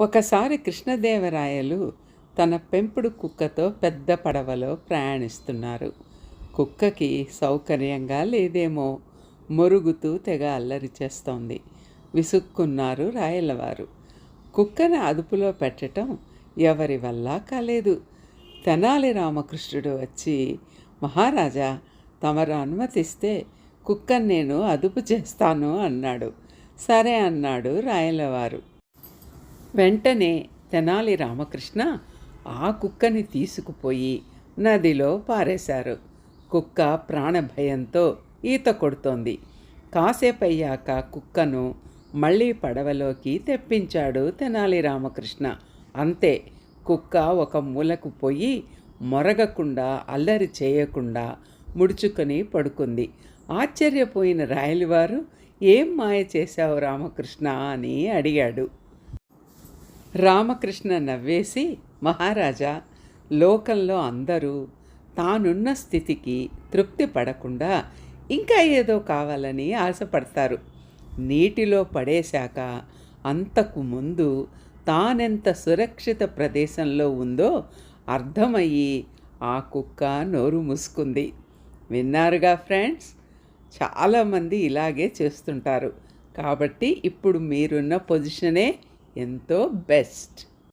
ఒకసారి కృష్ణదేవరాయలు తన పెంపుడు కుక్కతో పెద్ద పడవలో ప్రయాణిస్తున్నారు. కుక్కకి సౌకర్యంగా లేదేమో మొరుగుతూ తెగ అల్లరి చేస్తోంది. విసుక్కున్నారు రాయలవారు. కుక్కను అదుపులో పెట్టడం ఎవరి వల్ల కాలేదు. తెనాలి రామకృష్ణుడు వచ్చి మహారాజా తమరు అనుమతిస్తే కుక్కను నేను అదుపు చేస్తాను అన్నాడు. సరే అన్నాడు రాయలవారు. వెంటనే తెనాలి రామకృష్ణ ఆ కుక్కని తీసుకుపోయి నదిలో పారేశారు. కుక్క ప్రాణభయంతో ఈత కొడుతోంది. కాసేపయ్యాక కుక్కను మళ్ళీ పడవలోకి తెప్పించాడు తెనాలి రామకృష్ణ. అంతే కుక్క ఒక మూలకు పోయి మొరగకుండా అల్లరి చేయకుండా ముడుచుకొని పడుకుంది. ఆశ్చర్యపోయిన రాయలివారు ఏం మాయ చేశావు రామకృష్ణ? అని అడిగాడు. రామకృష్ణ నవ్వేసి మహారాజా లోకంలో అందరూ తానున్న స్థితికి తృప్తి పడకుండా ఇంకా ఏదో కావాలని ఆశపడతారు. నీటిలో పడేశాక అంతకు ముందు తానెంత సురక్షిత ప్రదేశంలో ఉందో అర్థమయ్యి ఆ కుక్క నోరు మూసుకుంది. విన్నారుగా ఫ్రెండ్స్? చాలామంది ఇలాగే చేస్తుంటారు. కాబట్టి ఇప్పుడు మీరున్న పొజిషనే ఎంతో బెస్ట్.